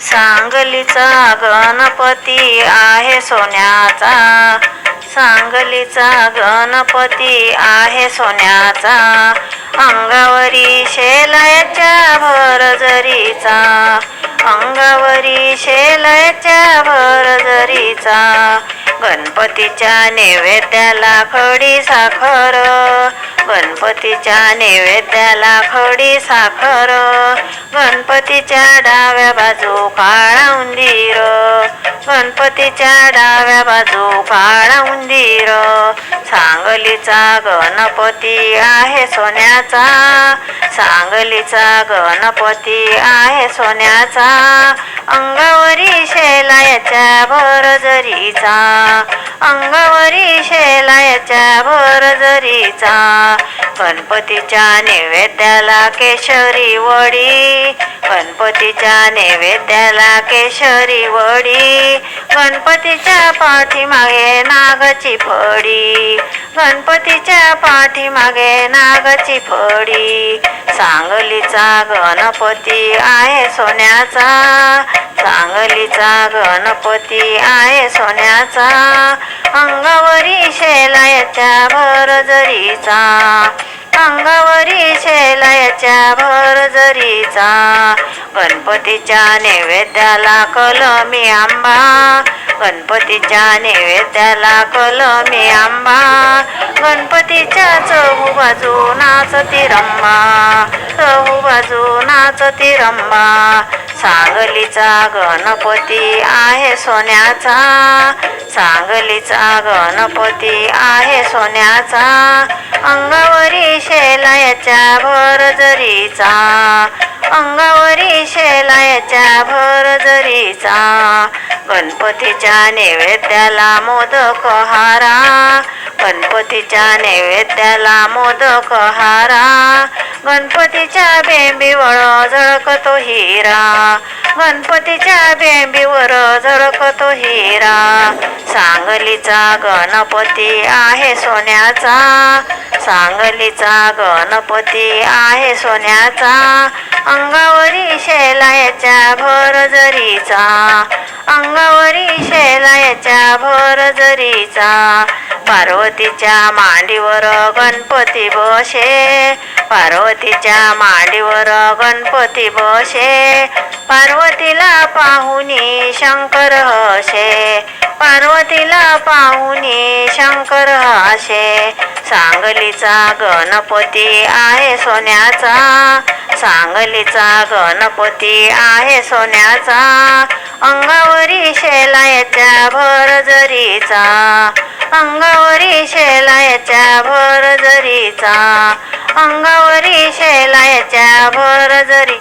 सांगलीचा गणपती आहे सोन्याचा. सांगलीचा गणपती आहे सोन्याचा. अंगावरी शेलाच्या भरजरीचा अंगावरी शेलाच्या भरजरीचा गणपतीच्या नैवेद्याला खडी साखर. गणपतीच्या नैवेद्याला खडी साखर गणपतीच्या डाव्या बाजू काळा उंदीर गणपतीच्या डाव्या बाजू काळा उंदीर. सांगलीचा गणपती आहे सोन्याचा सांगलीचा गणपती आहे सोन्याचा. अंगावरी शेलायाच्या जरीचा अंगावरी शेलायाच्या भरजरीचा गणपतीच्या नैवेद्याला केशरी वडी. गणपतीच्या नैवेद्याला केशरी वडी. गणपतीच्या पाठीमागे नागाची फडी. गणपतीच्या पाठीमागे नागाची फडी. सांगलीचा गणपती आहे सोन्याचा. सांगलीचा गणपती आहे सोन्याचा. अंगावरी शेलायाच्या भरजरीचा. अंगावरी शेलायाच्या भरजरीचा गणपतीच्या नैवेद्याला कलमी आंबा. गणपतीच्या नैवेद्याला कलमी आंबा. गणपतीच्या चहू बाजू नाचती रंबा. चहू बाजू नाचती रंबा. सांगलीचा गणपती आहे सोन्याचा. सांगलीचा गणपती आहे सोन्याचा. अंगावरी शेलायाच्या भरजरीचा अंगावरी शेलायाच्या भरजरीचा गणपतीच्या नैवेद्याला मोदक हारा. गणपतीच्या नैवेद्याला मोदक हारा. गणपतीच्या बेंबीवर झळकतो हिरा. गणपतीच्या बेंबीवर झळकतो हिरा. सांगलीचा गणपती आहे सोन्याचा. सांगलीचा गणपती आहे सोन्याचा. अंगावरी शेलायाच्या भर जरीचा. अंगावरी शेलायाच्या भर जरीचा. पार्वतीच्या मांडीवर गणपती बसे. पार्वतीच्या मांडीवर गणपती बसे. पार्वतीला पाहुनी शंकर हसे. पार्वतीला पाहुनी शंकर हसे. सांगलीचा गणपती आहे सोन्याचा. सांगलीचा गणपती आहे सोन्याचा. अंगावरी शेलायाच्या भरजरीचा. अंगावरी शेलायाच्या भरजरीचा अंगावरी शेलायाच्या भरजरी